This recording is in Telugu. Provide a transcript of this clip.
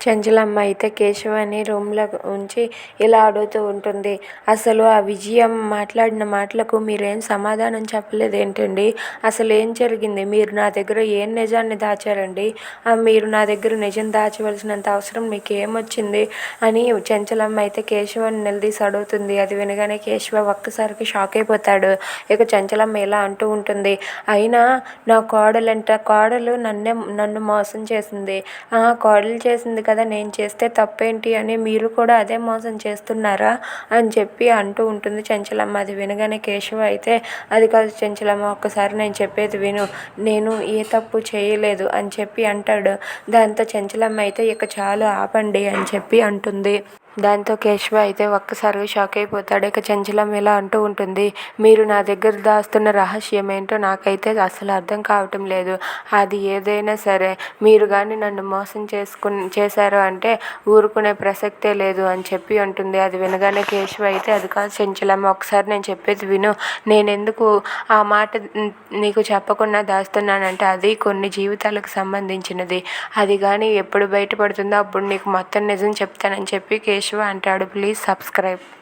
చెంచలమ్మ అయితే కేశవని రూమ్లో ఉంచి ఇలా అడుగుతూ ఉంటుంది. అసలు ఆ విజయం మాట్లాడిన మాటలకు మీరేం సమాధానం చెప్పలేదేంటండి? అసలు ఏం జరిగింది? మీరు నా దగ్గర ఏం నిజాన్ని దాచారండి? మీరు నా దగ్గర నిజం దాచవలసినంత అవసరం మీకు ఏమొచ్చింది అని చెంచలమ్మ అయితే కేశవాన్ని నిలదీసి అడుగుతుంది. అది వినగానే కేశవ ఒక్కసారికి షాక్ అయిపోతాడు. ఇక చెంచలమ్మ ఇలా అంటూ ఉంటుంది. అయినా నా కోడలంట కోడలు నన్నే నన్ను మోసం చేసింది. ఆ కోడలు చేసింది కదా నేను చేస్తే తప్పేంటి అని మీరు కూడా అదే మోసం చేస్తున్నారా అని చెప్పి అంటూ ఉంటుంది చెంచలమ్మ. అది వినగానే కేశవ అయితే అది కాదు చెంచలమ్మ ఒక్కసారి నేను చెప్పేది విను. నేను ఏ తప్పు చేయలేదు అని చెప్పి అంటాడు. దాంతో చెంచలమ్మ అయితే ఇక చాలు ఆపండి అని చెప్పి అంటుంది. దాంతో కేశవ అయితే ఒక్కసారిగా షాక్ అయిపోతాడు. ఇక చంచలం ఇలా అంటూ ఉంటుంది. మీరు నా దగ్గర దాస్తున్న రహస్యం ఏంటో నాకైతే అసలు అర్థం కావటం లేదు. అది ఏదైనా సరే మీరు కానీ నన్ను మోసం చేసుకుని చేశారు అంటే ఊరుకునే ప్రసక్తే లేదు అని చెప్పి ఉంటుంది అది వినగానే కేశవ అయితే అది కాదు చంచలం ఒకసారి నేను చెప్పేది విను. నేను ఎందుకు ఆ మాట నీకు చెప్పకుండా దాస్తున్నానంటే అది కొన్ని జీవితాలకు సంబంధించినది. అది కానీ ఎప్పుడు బయటపడుతుందో అప్పుడు నీకు మొత్తం నిజం చెప్తానని చెప్పి కేశవ అంటాడు. Please subscribe.